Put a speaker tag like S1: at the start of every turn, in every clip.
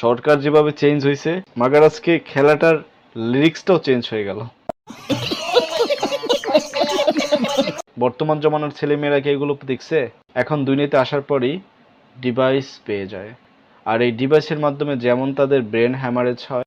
S1: সরকার যেভাবে চেঞ্জ হয়েছে মাগারাজকে খেলাটার লিরিক্সটাও চেঞ্জ হয়ে গেল। বর্তমান জমানার ছেলেমেয়েরা কি এগুলো দেখছে? এখন দুনিয়াতে আসার পরই ডিভাইস পেয়ে যায়। আর এই ডিভাইসের মাধ্যমে যেমন তাদের ব্রেন হ্যামারেজ হয়।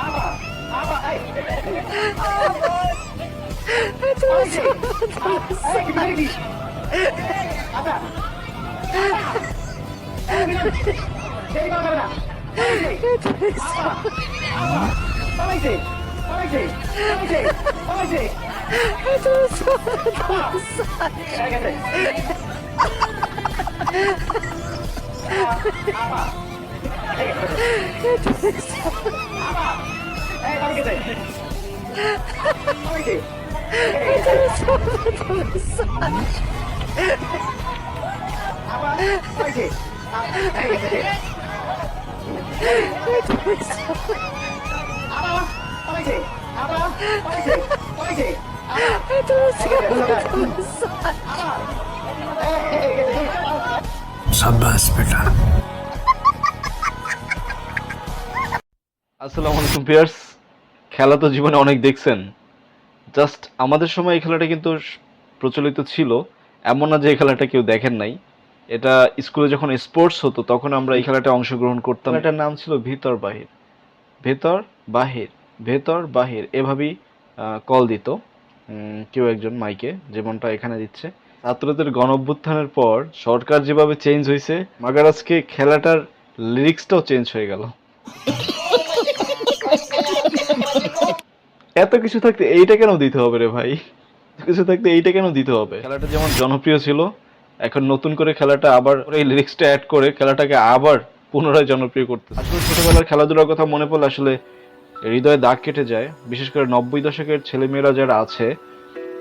S2: Aber, aber, ey! Aber, ey! Ey, gemein dich! Aber! Aber! Aber! Aber! Aber! Aber! Aber! Aber! Aber! Aber! Aber! Aber! Aber! Aber! Aber! Aber! Aber! शाबाश बेटा
S1: আসসালামু আলাইকুম পিয়ার্স খেলা তো জীবনে অনেক দেখছেন। জাস্ট আমাদের সময় এই খেলাটা কিন্তু প্রচলিত ছিল। এমন না যে এই খেলাটা কেউ দেখেন নাই। এটা স্কুলে যখন স্পোর্টস হতো তখন আমরা এই খেলাটা অংশগ্রহণ করতাম। এটার নাম ছিল ভিতর বাহির। ভেতর বাহির ভেতর বাহির এভাবেই কল দিত। উম, কেউ একজন মাইকে যেমনটা এখানে দিচ্ছে। ছাত্রদের গণ অভ্যুত্থানের পর সরকার যেভাবে চেঞ্জ হয়েছে মাগারাজকে খেলাটার লিরিক্সটাও চেঞ্জ হয়ে গেল। এত কিছু থাকতে এইটা কেন দিতে হবে রে ভাই? কিছু থাকতে এইটা কেন দিতে হবে? খেলাটা যেমন জনপ্রিয় ছিল, এখন নতুন করে খেলাটা আবার এই লিরিক্সটা অ্যাড করে খেলাটাকে আবার পুনরায় জনপ্রিয় করতে আসলে ছোটবেলার খেলাধুলার কথা মনে পড়লে আসলে হৃদয়ে দাগ কেটে যায়। বিশেষ করে নব্বই দশকের ছেলেমেয়েরা যারা আছে,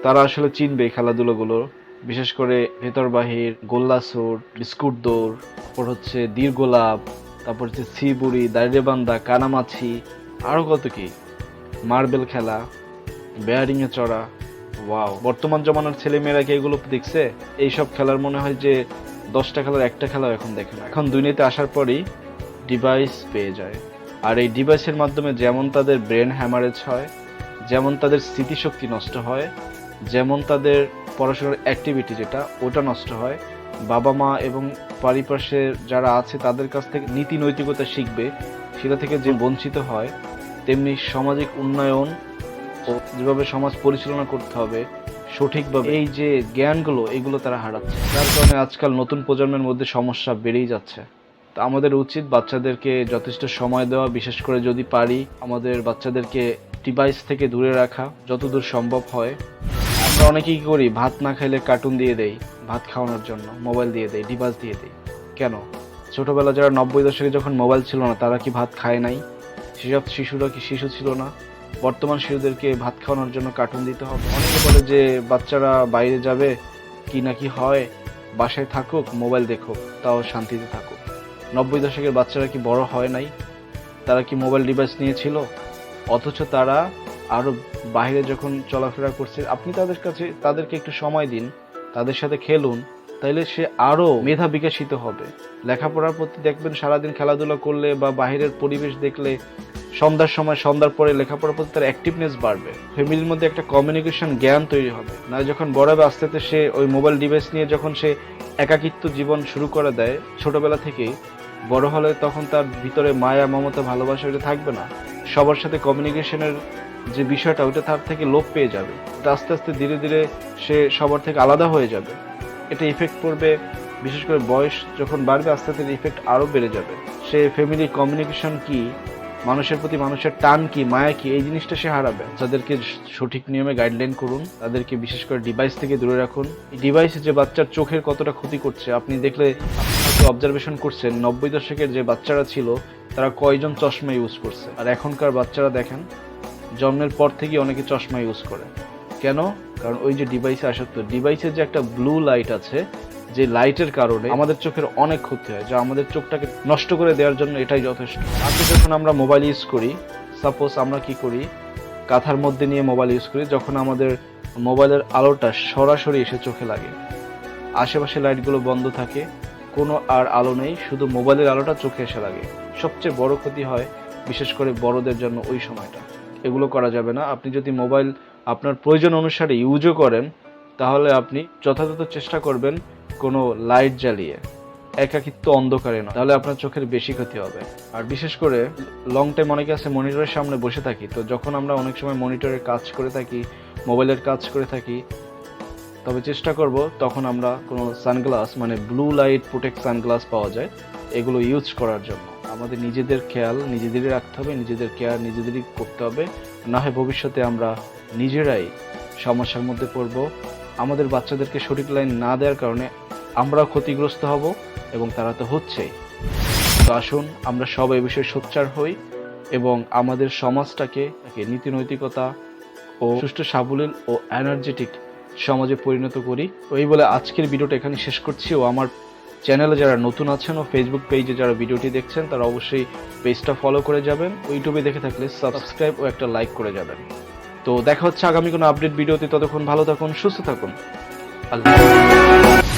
S1: তারা আসলে চিনবে এই খেলাধুলোগুলো। বিশেষ করে ভেতর বাহির গোল্লাসুর বিস্কুট দৌড়, তারপর হচ্ছে দীর গোলাপ, তারপর হচ্ছে সিবুড়ি দাঁড়িয়েবান্ধা কানামাছি আরও কত কি। মার্বেল খেলা, বেয়ারিংয়ে চড়া, ওয়াও। বর্তমান জমানার ছেলেমেয়েরা কি এগুলো দেখছে? এইসব খেলার মনে হয় যে দশটা খেলার একটা খেলাও এখন দেখে না। এখন দুনিয়াতে আসার পরই ডিভাইস পেয়ে যায়। আর এই ডিভাইসের মাধ্যমে যেমন তাদের ব্রেন হ্যামারেজ হয়, যেমন তাদের স্মৃতিশক্তি নষ্ট হয়, যেমন তাদের পড়াশোনার অ্যাক্টিভিটি যেটা, ওটা নষ্ট হয়, বাবা মা এবং পারিপার্শ্বে যারা আছে তাদের কাছ থেকে নীতি নৈতিকতা শিখবে, সেটা থেকে যে বঞ্চিত হয় তেমনি সামাজিক উন্নয়ন ও যেভাবে সমাজ পরিচালনা করতে হবে, সঠিকভাবে এই যে জ্ঞানগুলো, এগুলো তারা হারাচ্ছে। যার কারণে আজকাল নতুন প্রজন্মের মধ্যে সমস্যা বেড়েই যাচ্ছে। তা আমাদের উচিত বাচ্চাদেরকে যথেষ্ট সময় দেওয়া, বিশেষ করে যদি পারি আমাদের বাচ্চাদেরকে ডিভাইস থেকে দূরে রাখা, যতদূর সম্ভব হয়। আমরা অনেকেই করি, ভাত না খাইলে কার্টুন দিয়ে দেই, ভাত খাওয়ানোর জন্য মোবাইল দিয়ে দেই ডিভাইস দিয়ে দেই। কেন? ছোটবেলা যারা নব্বই দশকে যখন মোবাইল ছিল না, তারা কি ভাত খায় নাই? সেসব শিশুরা কি শিশু ছিল না? বর্তমান শিশুদেরকে ভাত খাওয়ানোর জন্য কার্টুন দিতে হবে। অনেকে বলে যে বাচ্চারা বাইরে যাবে, কি না কি হয়, বাসায় থাকুক মোবাইল দেখুক, তাও শান্তিতে থাকুক। নব্বই দশকের বাচ্চারা কি বড় হয় নাই? তারা কি মোবাইল ডিভাইস নিয়েছিল? অথচ তারা আরও বাইরে যখন চলাফেরা করছে, আপনি তাদের কাছে, তাদেরকে একটু সময় দিন, তাদের সাথে খেলুন, তাইলে সে আরও মেধা বিকশিত হবে। লেখাপড়ার প্রতি দেখবেন সারাদিন খেলাধুলা করলে বা বাইরের পরিবেশ দেখলে সন্ধ্যার সময়, সন্ধ্যার পরে লেখাপড়ার প্রতি তার অ্যাক্টিভনেস বাড়বে। ফ্যামিলির মধ্যে একটা কমিউনিকেশন জ্ঞান তৈরি হবে। না যখন বড় হবে, আস্তে আস্তে সে ওই মোবাইল ডিভাইস নিয়ে যখন সে একাকিত্ব জীবন শুরু করে দেয়, ছোটবেলা থেকেই, বড় হলে তখন তার ভিতরে মায়া, মমতা, ভালোবাসা ওটা থাকবে না। সবার সাথে কমিউনিকেশনের যে বিষয়টা ওটা তার থেকে লোপ পেয়ে যাবে। আস্তে আস্তে ধীরে ধীরে সে সবার থেকে আলাদা হয়ে যাবে। এটা ইফেক্ট পড়বে, বিশেষ করে বয়স যখন বাড়বে, আস্তে আস্তে ইফেক্ট আরও বেড়ে যাবে। সে ফ্যামিলি কমিউনিকেশন কি মানুষের প্রতি মানুষের টান কি, মায়া কি, এই জিনিসটা সে হারাবে। তাদেরকে সঠিক নিয়মে গাইডলাইন করুন, তাদেরকে বিশেষ করে ডিভাইস থেকে দূরে রাখুন। ডিভাইস যে বাচ্চার চোখের কতটা ক্ষতি করছে, আপনি দেখলে অবজারভেশন করছেন, নব্বই দশকের যে বাচ্চারা ছিল, তারা কয়জন চশমা ইউজ করছে? আর এখনকার বাচ্চারা দেখেন, জন্মের পর থেকে অনেকে চশমা ইউজ করে। কেন? কারণ ওই যে ডিভাইসে আসক্ত। ডিভাইসের যে একটা ব্লু লাইট আছে যে লাইটের কারণে আমাদের চোখের অনেক ক্ষতি হয়, যা আমাদের চোখটাকে নষ্ট করে দেওয়ার জন্য এটাই যথেষ্ট। আজকে যখন আমরা মোবাইল ইউজ করি সাপোজ আমরা কি করি, কাঁথার মধ্যে নিয়ে মোবাইল ইউজ করি, যখন আমাদের মোবাইলের আলোটা সরাসরি এসে চোখে লাগে, আশেপাশে লাইটগুলো বন্ধ থাকে, কোনো আর আলো নেই, শুধু মোবাইলের আলোটা চোখে এসে লাগে। সবচেয়ে বড় ক্ষতি হয়, বিশেষ করে বড়দের জন্য ওই সময়টা। এগুলো করা যাবে না। আপনি যদি মোবাইল আপনার প্রয়োজন অনুসারে ইউজও করেন, তাহলে আপনি যথাযথ চেষ্টা করবেন কোনো লাইট জ্বালিয়ে একাকিত্ব অন্ধকারে নয়। তাহলে আপনার চোখের বেশি ক্ষতি হবে। আর বিশেষ করে লং টাইম অনেকে আছে মনিটরের সামনে বসে থাকি, তো যখন আমরা অনেক সময় মনিটরের কাজ করে থাকি মোবাইলের কাজ করে থাকি, তবে চেষ্টা করব তখন আমরা কোনো সানগ্লাস মানে ব্লু লাইট প্রোটেক্ট সানগ্লাস পাওয়া যায়, এগুলো ইউজ করার জন্য। আমাদের নিজেদের খেয়াল নিজেদেরই রাখতে হবে, নিজেদের কেয়ার নিজেদেরই করতে হবে। না হয় ভবিষ্যতে আমরা নিজেরাই সমস্যার মধ্যে পড়ব আমাদের বাচ্চাদেরকে সঠিক লাইন না দেওয়ার কারণে আমরা ক্ষতিগ্রস্ত হব এবং তারা তো হচ্ছেই তো আসুন, আমরা সব বিষয়ে সোচ্চার হই এবং আমাদের সমাজটাকে নীতি নৈতিকতা ও সুষ্ঠু, সাবলীল ও এনার্জেটিক সমাজে পরিণত করি। ওই বলে আজকের ভিডিওটা এখানে শেষ করছি ও আমার চ্যানেলে যারা নতুন আছেন ও ফেসবুক পেজে যারা ভিডিওটি দেখছেন, তারা অবশ্যই পেজটা ফলো করে যাবেন। ইউটিউবে দেখে থাকলে সাবস্ক্রাইব ও একটা লাইক করে যাবেন। তো দেখা হচ্ছে আগামী কোনো আপডেট ভিডিওতে ততক্ষণ ভালো থাকুন সুস্থ থাকুন আল্লাহ।